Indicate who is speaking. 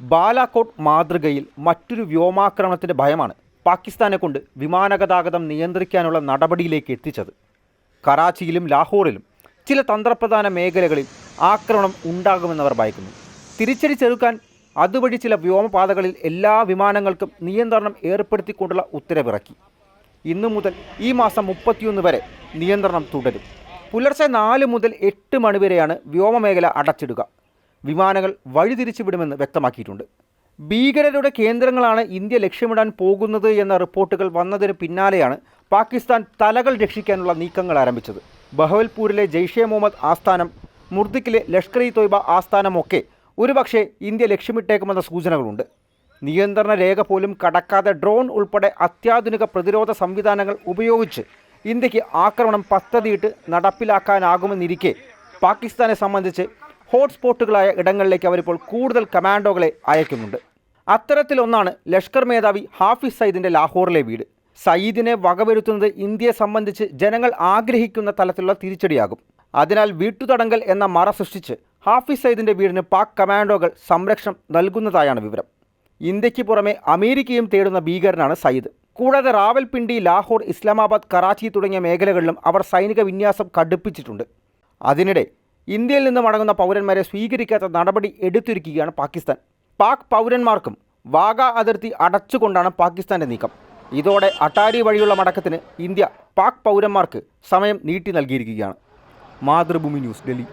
Speaker 1: ബാലാകോട്ട് മാതൃകയിൽ മറ്റൊരു വ്യോമാക്രമണത്തിന്റെ ഭയമാണ് പാകിസ്ഥാനെ കൊണ്ട് വിമാനഗതാഗതം നിയന്ത്രിക്കാനുള്ള നടപടിയിലേക്ക് എത്തിച്ചത്. കറാച്ചിയിലും ലാഹോറിലും ചില തന്ത്രപ്രധാന മേഖലകളിൽ ആക്രമണം ഉണ്ടാകുമെന്നവർ ഭയക്കുന്നു. തിരിച്ചടി ചെറുക്കാൻ അതുവഴി ചില വ്യോമപാതകളിൽ എല്ലാ വിമാനങ്ങൾക്കും നിയന്ത്രണം ഏർപ്പെടുത്തിക്കൊണ്ടുള്ള ഉത്തരവിറക്കി. ഇന്നു മുതൽ ഈ മാസം മുപ്പത്തിയൊന്ന് വരെ നിയന്ത്രണം തുടരും. പുലർച്ചെ നാല് മുതൽ എട്ട് മണിവരെയാണ് വ്യോമമേഖല അടച്ചിടുക. വിമാനങ്ങൾ വഴിതിരിച്ചു വിടുമെന്ന് വ്യക്തമാക്കിയിട്ടുണ്ട്. ഭീകരരുടെ കേന്ദ്രങ്ങളാണ് ഇന്ത്യ ലക്ഷ്യമിടാൻ പോകുന്നത് എന്ന റിപ്പോർട്ടുകൾ വന്നതിന് പിന്നാലെയാണ് പാകിസ്ഥാൻ തലകൾ രക്ഷിക്കാനുള്ള നീക്കങ്ങൾ ആരംഭിച്ചത്. ബഹവൽപൂരിലെ ജെയ്ഷെ മുഹമ്മദ് ആസ്ഥാനം മുർദിക്കിലെ ലഷ്കർ ഇ തൊയ്ബ ആസ്ഥാനമൊക്കെ ഒരുപക്ഷെ ഇന്ത്യ ലക്ഷ്യമിട്ടേക്കുമെന്ന സൂചനകളുണ്ട്. നിയന്ത്രണ രേഖ പോലും കടക്കാതെ ഡ്രോൺ ഉൾപ്പെടെ അത്യാധുനിക പ്രതിരോധ സംവിധാനങ്ങൾ ഉപയോഗിച്ച് ഇന്ത്യയ്ക്ക് ആക്രമണം പദ്ധതിയിട്ട് നടപ്പിലാക്കാനാകുമെന്നിരിക്കെ പാകിസ്ഥാനെ സംബന്ധിച്ച് ഹോട്ട്സ്പോട്ടുകളായ ഇടങ്ങളിലേക്ക് അവരിപ്പോൾ കൂടുതൽ കമാൻഡോകളെ അയക്കുന്നുണ്ട്. അത്തരത്തിലൊന്നാണ് ലഷ്കർ മേധാവി ഹാഫിസ് സയ്യിദിന്റെ ലാഹോറിലെ വീട്. സയ്യിദിനെ വകവരുത്തുന്നത് ഇന്ത്യയെ സംബന്ധിച്ച് ജനങ്ങൾ ആഗ്രഹിക്കുന്ന തലത്തിലുള്ള തിരിച്ചടിയാകും. അതിനാൽ വീട്ടുതടങ്കൽ എന്ന മറ സൃഷ്ടിച്ച് ഹാഫിസ് സയ്യിദിന്റെ വീടിന് പാക് കമാൻഡോകൾ സംരക്ഷണം നൽകുന്നതായാണ് വിവരം. ഇന്ത്യയ്ക്ക് പുറമെ അമേരിക്കയും തേടുന്ന ഭീകരനാണ് സയ്യിദ്. കൂടാതെ റാവൽപിണ്ടി ലാഹോർ ഇസ്ലാമാബാദ് കറാച്ചി തുടങ്ങിയ മേഖലകളിലും അവർ സൈനിക വിന്യാസം കടുപ്പിച്ചിട്ടുണ്ട്. അതിനിടെ ഇന്ത്യയിൽ നിന്ന് മടങ്ങുന്ന പൗരന്മാരെ സ്വീകരിക്കാത്ത നടപടി എടുത്തിരിക്കുകയാണ് പാകിസ്ഥാൻ. പാക് പൗരന്മാർക്കും വാഗ അതിർത്തി അടച്ചുകൊണ്ടാണ് പാകിസ്ഥാന്റെ നീക്കം. ഇതോടെ അട്ടാരി വഴിയുള്ള മടക്കത്തിന് ഇന്ത്യ പാക് പൗരന്മാർക്ക് സമയം നീട്ടി നൽകിയിരിക്കുകയാണ്. മാതൃഭൂമി ന്യൂസ് ഡൽഹി.